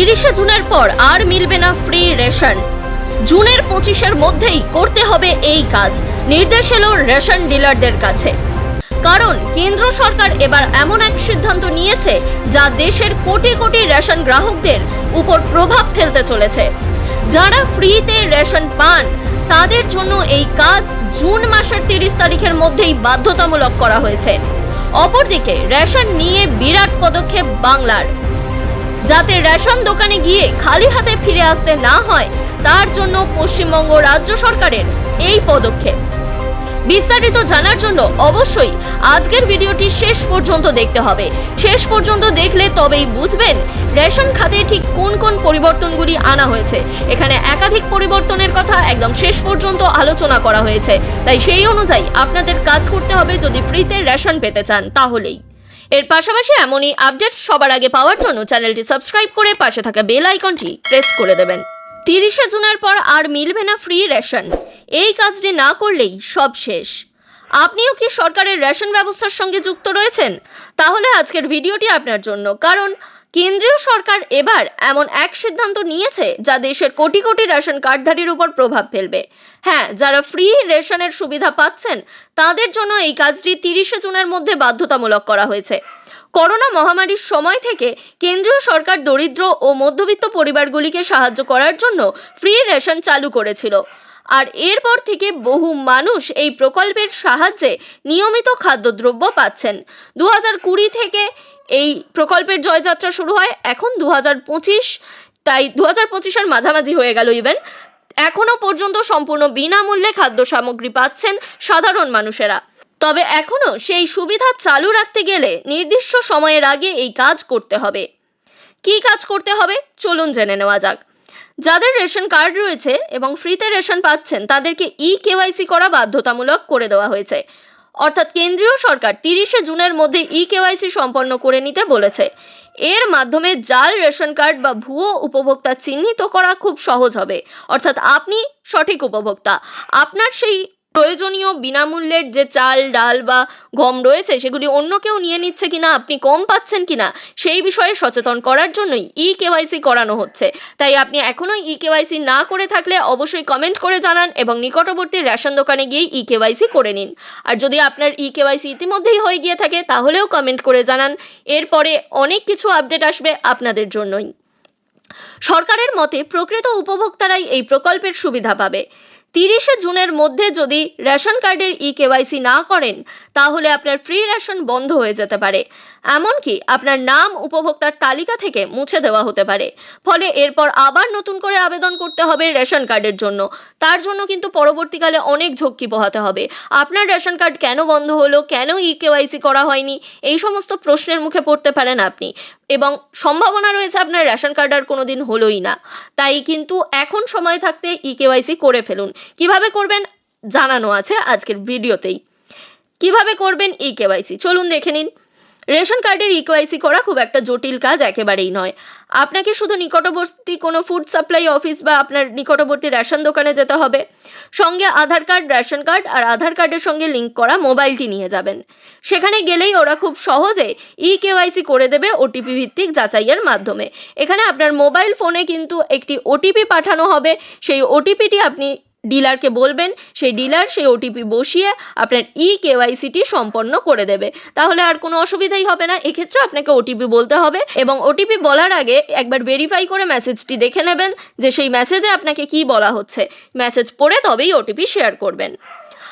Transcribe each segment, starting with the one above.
তিরিশে জুনের পর আর মিলবে না ফ্রি রেশন জুনের পঁচিশের মধ্যেই করতে হবে এই কাজ, নির্দেশ এলো রেশন ডিলারদের কাছে। কারণ কেন্দ্র সরকার এবার এমন এক সিদ্ধান্ত নিয়েছে, যা দেশের কোটি কোটি রেশন গ্রাহকদের উপর প্রভাব ফেলতে চলেছে। যারা ফ্রিতে রেশন পান, তাদের জন্য এই কাজ জুন মাসের তিরিশ তারিখের মধ্যেই বাধ্যতামূলক করা হয়েছে। অপরদিকে রেশন নিয়ে বিরাট পদক্ষেপ বাংলার। যাতে রেশন দোকানে গিয়ে খালি হাতে ফিরে আসতে না হয়, তার জন্য পশ্চিমবঙ্গ রাজ্য সরকারের এই পদক্ষেপ। বিস্তারিত জানার জন্য অবশ্যই আজকের ভিডিওটি শেষ পর্যন্ত দেখতে হবে। শেষ পর্যন্ত দেখলে তবেই বুঝবেন রেশন খাতে ঠিক কোন কোন পরিবর্তনগুলি আনা হয়েছে। এখানে একাধিক পরিবর্তনের কথা একদম শেষ পর্যন্ত আলোচনা করা হয়েছে। তাই সেই অনুযায়ী আপনাদের কাজ করতে হবে যদি ফ্রিতে রেশন পেতে চান, তাহলেই। এর পাশাপাশি এমনই আপডেট সবার আগে পাওয়ার জন্য চ্যানেলটি সাবস্ক্রাইব করে পাশে থাকা বেল আইকনটি প্রেস করে দেবেন। তিরিশে জুনের পর আর মিলবে না ফ্রি রেশন। এই কাজটি না করলেই সব শেষ। আপনিও কি সরকারের রেশন ব্যবস্থার সঙ্গে যুক্ত রয়েছেন? তাহলে আজকের ভিডিওটি আপনার জন্য। কারণ কেন্দ্রীয় সরকার এবার এমন এক সিদ্ধান্ত নিয়েছে যা দেশের কোটি কোটি রেশন কার্ডধারীর উপর প্রভাব ফেলবে। হ্যাঁ যারা ফ্রি রেশনের সুবিধা পাচ্ছেন, তাদের জন্য এই কাজটি তিরিশে জুনের মধ্যে বাধ্যতামূলক করা হয়েছে। করোনা মহামারীর সময় থেকে কেন্দ্রীয় সরকার দরিদ্র ও মধ্যবিত্ত পরিবারগুলিকে সাহায্য করার জন্য ফ্রি রেশন চালু করেছিল। আর এরপর থেকে বহু মানুষ এই প্রকল্পের সাহায্যে নিয়মিত খাদ্যদ্রব্য পাচ্ছেন। দু কুড়ি থেকে এই প্রকল্পের জয়যাত্রা শুরু হয় এখন দু হাজার পঁচিশ, তাই দু হাজার পঁচিশের মাঝামাঝি হয়ে গেল ইভেন এখনও পর্যন্ত সম্পূর্ণ বিনামূল্যে খাদ্য সামগ্রী পাচ্ছেন সাধারণ মানুষেরা। তবে এখনও সেই সুবিধা চালু রাখতে গেলে নির্দিষ্ট সময়ের আগে এই কাজ করতে হবে। কী কাজ করতে হবে? চলুন জেনে নেওয়া যাক। যাদের রেশন কার্ড রয়েছে এবং ফ্রিতে রেশন পাচ্ছেন, তাদেরকে ই কেওয়াইসি করা বাধ্যতামূলক করে দেওয়া হয়েছে। অর্থাৎ কেন্দ্রীয় সরকার তিরিশে জুনের মধ্যে ই কেওয়াইসি সম্পন্ন করে নিতে বলেছে। এর মাধ্যমে জাল রেশন কার্ড বা ভুয়ো উপভোক্তা চিহ্নিত করা খুব সহজ হবে। অর্থাৎ আপনি সঠিক উপভোক্তা। আপনার সেই প্রয়োজনীয় বিনামূল্যের যে চাল, ডাল বা গম রয়েছে, সেগুলি অন্য কেউ নিয়ে নিচ্ছে কিনা, আপনি কম পাচ্ছেন কিনা, সেই বিষয়ে সচেতন করার জন্যই ই কেওয়াইসি করানো হচ্ছে। তাই আপনি এখনও ই কেওয়াইসি না করে থাকলে অবশ্যই কমেন্ট করে জানান এবং নিকটবর্তী রেশন দোকানে গিয়ে ই কেওয়াইসি করে নিন। আর যদি আপনার ই কেওয়াইসি ইতিমধ্যেই হয়ে গিয়ে থাকে, তাহলেও কমেন্ট করে জানান। এরপরে অনেক কিছু আপডেট আসবে আপনাদের জন্যই। সরকারের মতে প্রকৃত উপভোক্তারাই এই প্রকল্পের সুবিধা পাবে। তিরিশে জুনের মধ্যে যদি রেশন কার্ডের ই কেওয়াইসি না করেন তাহলে আপনার ফ্রি রেশন বন্ধ হয়ে যেতে পারে। এমনকি আপনার নাম উপভোক্তার তালিকা থেকে মুছে দেওয়া হতে পারে। ফলে এরপর আবার নতুন করে আবেদন করতে হবে রেশন কার্ডের জন্য। তার জন্য কিন্তু পরবর্তীকালে অনেক ঝক্কি পোহাতে হবে। আপনার রেশন কার্ড কেন বন্ধ হলো, কেন ই কেওয়াইসি করা হয়নি, এই সমস্ত প্রশ্নের মুখে পড়তে পারেন আপনি। এবং সম্ভাবনা রয়েছে আপনার রেশন কার্ড আর কোনো দিন হলোই না। তাই কিন্তু এখন সময় থাকতে ই কেওয়াইসি করে ফেলুন। কীভাবে করবেন জানানো আছে আজকের ভিডিওতেই। কীভাবে করবেন ই কেওয়াইসি চলুন দেখে নিন। রেশন কার্ডের ই কেওয়াইসি করা খুব একটা জটিল কাজ একেবারেই নয়। আপনাকে শুধু নিকটবর্তী কোনো ফুড সাপ্লাই অফিস বা আপনার নিকটবর্তী রেশন দোকানে যেতে হবে। সঙ্গে আধার কার্ড, রেশন কার্ড আর আধার কার্ডের সঙ্গে লিঙ্ক করা মোবাইলটি নিয়ে যাবেন। সেখানে গেলেই ওরা খুব সহজে ই কেওয়াইসি করে দেবে ওটিপি ভিত্তিক যাচাইয়ের মাধ্যমে। এখানে আপনার মোবাইল ফোনে কিন্তু একটি ওটিপি পাঠানো হবে। সেই ওটিপিটি আপনি ডিলারকে বলবেন, সেই ডিলার, সেই ওটিপি বসিয়ে আপনার ই কেওয়াইসিটি সম্পন্ন করে দেবে। তাহলে আর কোনো অসুবিধাই হবে না। এক্ষেত্রে আপনাকে ওটিপি বলতে হবে এবং ওটিপি বলার আগে একবার ভেরিফাই করে মেসেজটি দেখে নেবেন যে সেই মেসেজে আপনাকে কি বলা হচ্ছে। মেসেজ পড়ে তবেই ওটিপি শেয়ার করবেন।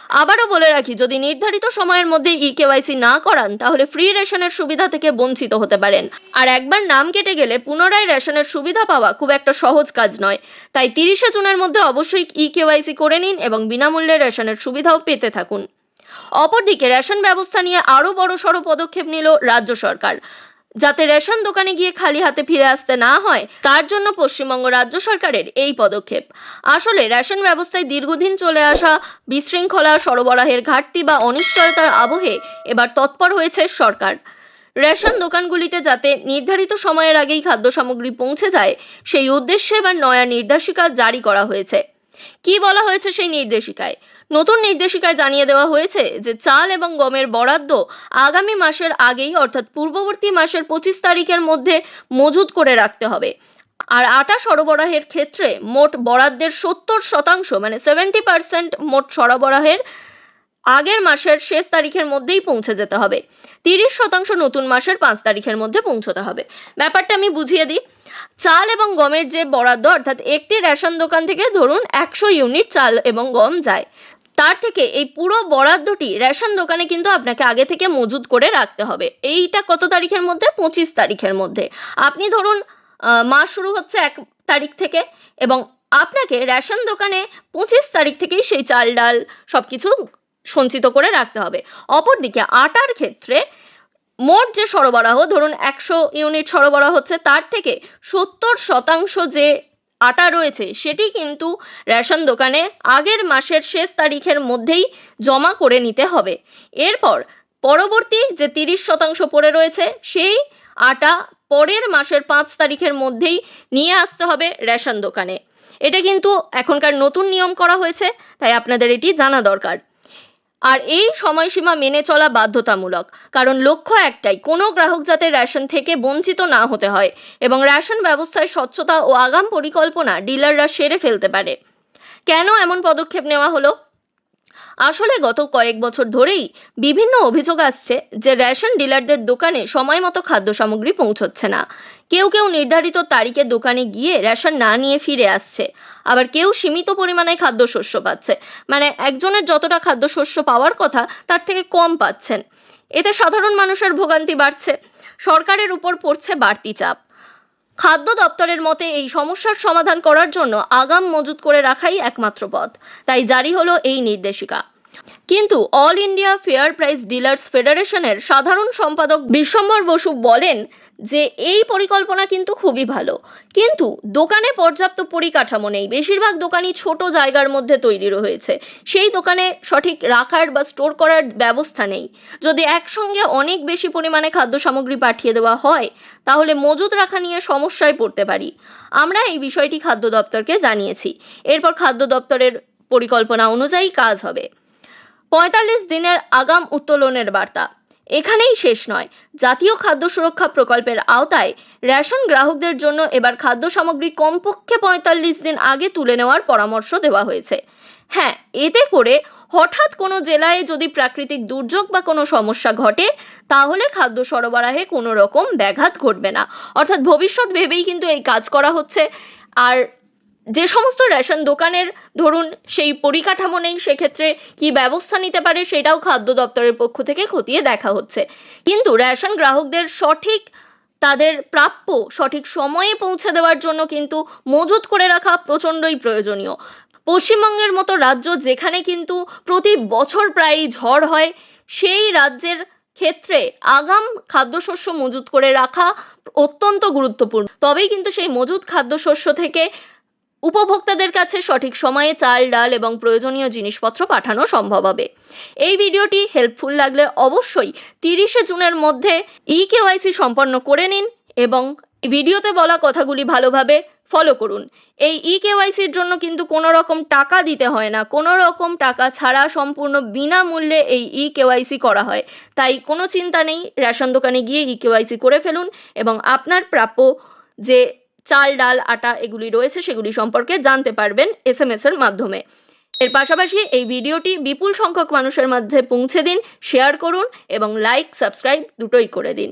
আবারও বলে রাখি, যদি নির্ধারিত সময়ের মধ্যে ই কেওয়াইসি না করান, তাহলে ফ্রি রেশনের সুবিধা থেকে বঞ্চিত হতে পারেন। আর একবার নাম কেটে গেলে পুনরায় রেশনের সুবিধা পাওয়া খুব একটা সহজ কাজ নয়। তাই তিরিশে জুনের মধ্যে অবশ্যই ই কেওয়াইসি করে নিন এবং বিনামূল্যে রেশনের সুবিধাও পেতে থাকুন। অপরদিকে রেশন ব্যবস্থা নিয়ে আরও বড়সড় পদক্ষেপ নিল রাজ্য সরকার। যাতে রেশন দোকানে গিয়ে খালি হাতে ফিরে আসতে না হয়, তার জন্য পশ্চিমবঙ্গ রাজ্য সরকারের এই পদক্ষেপ। আসলে রেশন ব্যবস্থায় দীর্ঘদিন চলে আসা বিশৃঙ্খলা, সরবরাহের ঘাটতি বা অনিশ্চয়তার আবহে এবার তৎপর হয়েছে সরকার। রেশন দোকানগুলিতে যাতে নির্ধারিত সময়ের আগেই খাদ্য সামগ্রী পৌঁছে যায়, সেই উদ্দেশ্যে এবার নয়া নির্দেশিকা জারি করা হয়েছে। কি বলা হয়েছে সেই নির্দেশিকায়? নতুন নির্দেশিকায় জানিয়ে দেওয়া হয়েছে যে চাল এবং গমের বরাদ্দ আগামী মাসের আগেই অর্থাৎ পূর্ববর্তী মাসের পঁচিশ তারিখের মধ্যে মজুত করে রাখতে হবে। আর আটা সরবরাহের ক্ষেত্রে মোট বরাদ্দের সত্তর শতাংশ মানে সেভেন্টি পার্সেন্ট মোট সরবরাহের আগের মাসের শেষ তারিখের মধ্যেই পৌঁছে যেতে হবে। তিরিশ শতাংশ নতুন মাসের পাঁচ তারিখের মধ্যে পৌঁছতে হবে। ব্যাপারটা আমি বুঝিয়ে দিই। চাল এবং গমের যে বরাদ্দ, অর্থাৎ একটি রেশন দোকান থেকে ধরুন একশো ইউনিট চাল এবং গম যায়, তার থেকে এই পুরো বরাদ্দটি রেশন দোকানে কিন্তু আপনাকে আগে থেকে মজুদ করে রাখতে হবে। এইটা কত তারিখের মধ্যে? পঁচিশ তারিখের মধ্যে। আপনি ধরুন মাস শুরু হচ্ছে এক তারিখ থেকে এবং আপনাকে রেশন দোকানে পঁচিশ তারিখ থেকেই সেই চাল ডাল সব কিছু সঞ্চিত করে রাখতে হবে। অপরদিকে আটার ক্ষেত্রে মোট যে সরবরাহ, ধরুন একশো ইউনিট সরবরাহ হচ্ছে, তার থেকে সত্তর শতাংশ যে আটা রয়েছে, সেটি কিন্তু রেশন দোকানে আগের মাসের শেষ তারিখের মধ্যেই জমা করে নিতে হবে। এরপর পরবর্তী যে তিরিশ শতাংশ পড়ে রয়েছে, সেই আটা পরের মাসের পাঁচ তারিখের মধ্যেই নিয়ে আসতে হবে রেশন দোকানে। এটা কিন্তু এখনকার নতুন নিয়ম করা হয়েছে, তাই আপনাদের এটি জানা দরকার। আর এই সময়সীমা মেনে চলা বাধ্যতামূলক, কারণ লক্ষ্য একটাই, কোনো গ্রাহক যাতে রেশন থেকে বঞ্চিত না হতে হয় এবং রেশন ব্যবস্থায় স্বচ্ছতা ও আগাম পরিকল্পনা ডিলাররা সেরে ফেলতে পারে। কেন এমন পদক্ষেপ নেওয়া হলো? আসলে গত কয়েক বছর ধরেই বিভিন্ন অভিযোগ আসছে যে রেশন ডিলারদের দোকানে সময় মতো খাদ্য সামগ্রী পৌঁছচ্ছে না। কেউ কেউ নির্ধারিত তারিখে দোকানে গিয়ে রেশন না নিয়ে ফিরে আসছে। আবার কেউ সীমিত পরিমাণে খাদ্যশস্য পাচ্ছে। মানে একজনের যতটা খাদ্যশস্য পাওয়ার কথা, তার থেকে কম পাচ্ছেন। এতে সাধারণ মানুষের ভোগান্তি বাড়ছে। সরকারের উপর পড়ছে বাড়তি চাপ। খাদ্য দপ্তরের মতে, এই সমস্যার সমাধান করার জন্য আগাম মজুত করে রাখাই একমাত্র পথ। তাই জারি হলো এই নির্দেশিকা। কিন্তু all India fair price dealers ফেডারেশনের সাধারণ সম্পাদক বিশ্বম্বর বসু বলেন যে এই পরিকল্পনা কিন্তু খুবই ভালো। কিন্তু দোকানে পর্যাপ্ত পরিকাঠামো নেই। বেশিরভাগ দোকানই ছোট জায়গার মধ্যে তৈরি রয়েছে। সেই দোকানে সঠিক রাখার বা স্টোর করার ব্যবস্থা নেই। যদি একসঙ্গে অনেক বেশি পরিমাণে খাদ্য সামগ্রী পাঠিয়ে দেওয়া হয়, তাহলে মজুত রাখা নিয়ে সমস্যায় পড়তে পারি। আমরা এই বিষয়টি খাদ্য দপ্তরকে জানিয়েছি। এরপর খাদ্য দপ্তরের পরিকল্পনা অনুযায়ী কাজ হবে। পঁয়তাল্লিশ দিনের আগাম উত্তোলনের বার্তা। এখানেই শেষ নয়। জাতীয় খাদ্য সুরক্ষা প্রকল্পের আওতায় রেশন গ্রাহকদের জন্য এবার খাদ্য সামগ্রী কমপক্ষে পঁয়তাল্লিশ দিন আগে তুলে নেওয়ার পরামর্শ দেওয়া হয়েছে। হ্যাঁ এতে করে হঠাৎ কোনো জেলায় যদি প্রাকৃতিক দুর্যোগ বা কোনো সমস্যা ঘটে, তাহলে খাদ্য সরবরাহে কোনো রকম ব্যাঘাত ঘটবে না। অর্থাৎ ভবিষ্যৎ ভেবেই কিন্তু এই কাজ করা হচ্ছে। আর যে সমস্ত রেশন দোকানের ধরুন সেই পরিকাঠামো নেই, সেক্ষেত্রে কি ব্যবস্থা নিতে পারে সেটাও খাদ্য দপ্তরের পক্ষ থেকে খতিয়ে দেখা হচ্ছে। কিন্তু রেশন গ্রাহকদের সঠিক তাদের প্রাপ্য, সঠিক সময়ে পৌঁছে দেওয়ার জন্য কিন্তু মজুত করে রাখা প্রচণ্ডই প্রয়োজনীয়। পশ্চিমবঙ্গের মতো রাজ্য যেখানে কিন্তু প্রতি বছর প্রায়ই ঝড় হয়, সেই রাজ্যের ক্ষেত্রে আগাম খাদ্যশস্য মজুত করে রাখা অত্যন্ত গুরুত্বপূর্ণ। তবেই কিন্তু সেই মজুত খাদ্যশস্য থেকে উপভোক্তাদের কাছে সঠিক সময়ে চাল, ডাল এবং প্রয়োজনীয় জিনিসপত্র পাঠানো সম্ভব হবে। এই ভিডিওটি হেল্পফুল লাগলে অবশ্যই তিরিশে জুনের মধ্যে ই কেওয়াইসি সম্পন্ন করে নিন এবং ভিডিওতে বলা কথাগুলি ভালোভাবে ফলো করুন। এই ই কেওয়াইসির জন্য কিন্তু কোনো রকম টাকা দিতে হয় না। কোনো রকম টাকা ছাড়া সম্পূর্ণ বিনামূল্যে এই ই কেওয়াইসি করা হয়। তাই কোনো চিন্তা নেই, রেশন দোকানে গিয়ে ই কেওয়াইসি করে ফেলুন এবং আপনার প্রাপ্য যে চাল, ডাল, আটা এগুলি রয়েছে, সেগুলি সম্পর্কে জানতে পারবেন এস এম এর মাধ্যমে। এর পাশাপাশি এই ভিডিওটি বিপুল সংখ্যক মানুষের মধ্যে পৌঁছে দিন শেয়ার করুন এবং লাইক সাবস্ক্রাইব দুটোই করে দিন।